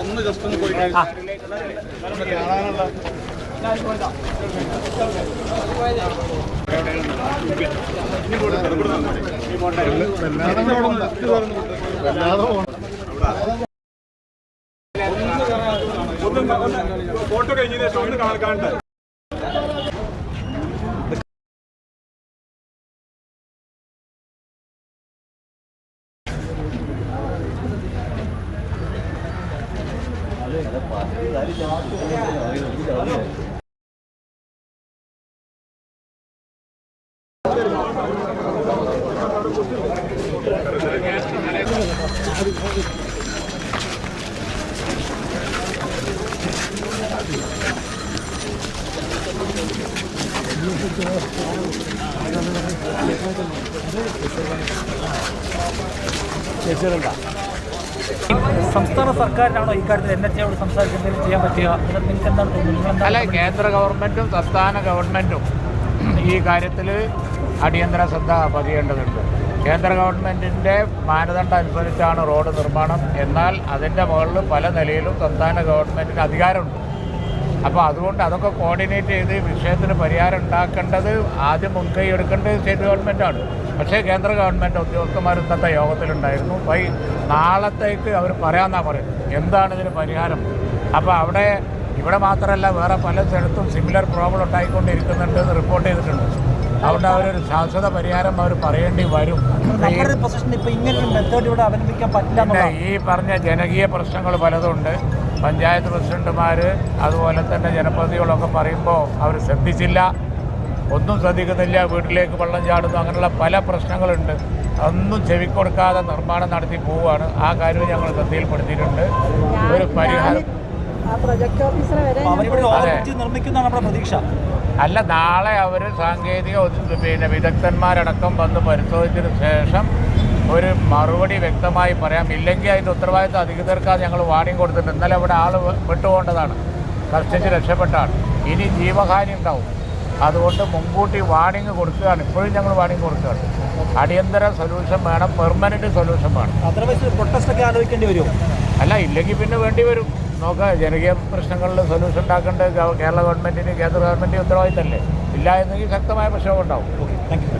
ഒന്ന് ജസ്റ്റ് ഒന്ന് പോയി കാണാനുള്ള ഫോട്ടോ കഴിഞ്ഞതിന് ശേഷം ഒന്ന് കാണാൻ 괜찮은가? സംസ്ഥാന സർക്കാരിനാണോ ഇക്കാര്യത്തിൽ എൻ എച്ച് എയോട് എന്തെങ്കിലും ചെയ്യാൻ പറ്റുക? നിങ്ങൾക്ക് എന്താണ് തോന്നുന്നത്? അല്ല കേന്ദ്ര ഗവൺമെന്റും സംസ്ഥാന ഗവൺമെന്റും ഈ കാര്യത്തിൽ അടിയന്തര ശ്രദ്ധ പതിയേണ്ടതുണ്ട്. കേന്ദ്ര ഗവൺമെന്റിന്റെ മാനദണ്ഡം അനുസരിച്ചാണ് റോഡ് നിർമ്മാണം. എന്നാൽ അതിന്റെ മുകളിൽ പല നിലയിലും സംസ്ഥാന ഗവൺമെന്റിന് അധികാരമുണ്ട്. അപ്പോൾ അതുകൊണ്ട് അതൊക്കെ കോർഡിനേറ്റ് ചെയ്ത് വിഷയത്തിന് പരിഹാരം ഉണ്ടാക്കേണ്ടത് ആദ്യം മുൻകൈ എടുക്കേണ്ടത് സ്റ്റേറ്റ് ഗവൺമെന്റാണ് പക്ഷേ കേന്ദ്ര ഗവൺമെന്റ് ഉദ്യോഗസ്ഥന്മാർ ഇന്നത്തെ യോഗത്തിലുണ്ടായിരുന്നു. വൈ നാളത്തേക്ക് അവർ പറയാമെന്നാണ് പറയുന്നത്. എന്താണ് ഇതിന് പരിഹാരം? അപ്പോൾ അവിടെ ഇവിടെ മാത്രമല്ല വേറെ പല സ്ഥലത്തും സിമിലർ പ്രോബ്ലം ഉണ്ടായിക്കൊണ്ടിരിക്കുന്നുണ്ട് എന്ന് റിപ്പോർട്ട് ചെയ്തിട്ടുണ്ട്. അതുകൊണ്ട് അവരൊരു ശാശ്വത പരിഹാരം അവർ പറയേണ്ടി വരും. ഈ പറഞ്ഞ ജനകീയ പ്രശ്നങ്ങൾ പലതുണ്ട്. പഞ്ചായത്ത് പ്രസിഡന്റുമാർ അതുപോലെ തന്നെ ജനപ്രതിനിധികളൊക്കെ പറയുമ്പോൾ അവർ ശ്രദ്ധിച്ചില്ല. ഒന്നും ശ്രദ്ധിക്കുന്നില്ല. വീട്ടിലേക്ക് വെള്ളം ചാടുന്നു. അങ്ങനെയുള്ള പല പ്രശ്നങ്ങളുണ്ട്. അതൊന്നും ചെവിക്കൊടുക്കാതെ നിർമ്മാണം നടത്തി പോവുകയാണ്. ആ കാര്യവും ഞങ്ങൾ ശ്രദ്ധയിൽപ്പെടുത്തിയിട്ടുണ്ട്. ഒരു പരിഹാരം. അല്ല നാളെ അവർ സാങ്കേതിക പിന്നെ വിദഗ്ധന്മാരടക്കം വന്ന് പരിശോധിച്ചതിന് ശേഷം ഒരു മറുപടി വ്യക്തമായി പറയാം. ഇല്ലെങ്കിൽ അതിന്റെ ഉത്തരവാദിത്വം അധികൃതർക്കാണ് ഞങ്ങൾ വാണിംഗ് കൊടുത്തിട്ടുണ്ട് ഇന്നലെ ഇവിടെ ആൾ വിട്ടുപോകേണ്ടതാണ്. കഷ്ടിച്ച് രക്ഷപ്പെട്ടാണ്. ഇനി ജീവഹാനി ഉണ്ടാവും. അതുകൊണ്ട് മുൻകൂട്ടി വാണിംഗ് കൊടുക്കുകയാണ്. ഇപ്പോഴും ഞങ്ങൾ വാണിംഗ് കൊടുക്കുകയാണ്. അടിയന്തര സൊല്യൂഷൻ വേണം. പെർമനന്റ് സൊല്യൂഷൻ വേണം. അതർവൈസ് പ്രൊട്ടസ്റ്റ് ആലോചിക്കേണ്ടി വരുമോ? അല്ല ഇല്ലെങ്കിൽ പിന്നെ വേണ്ടി വരും. നോക്കാം. ജനകീയ പ്രശ്നങ്ങളിൽ സൊല്യൂഷൻ ഉണ്ടാക്കേണ്ടത് കേരള ഗവൺമെന്റിന് കേന്ദ്ര ഗവൺമെന്റിന് ഉത്തരവാദിത്തമല്ലേ? ഇല്ല എന്നെങ്കിൽ ശക്തമായ പ്രശ്നമുണ്ടാവും ഓക്കെ താങ്ക് യു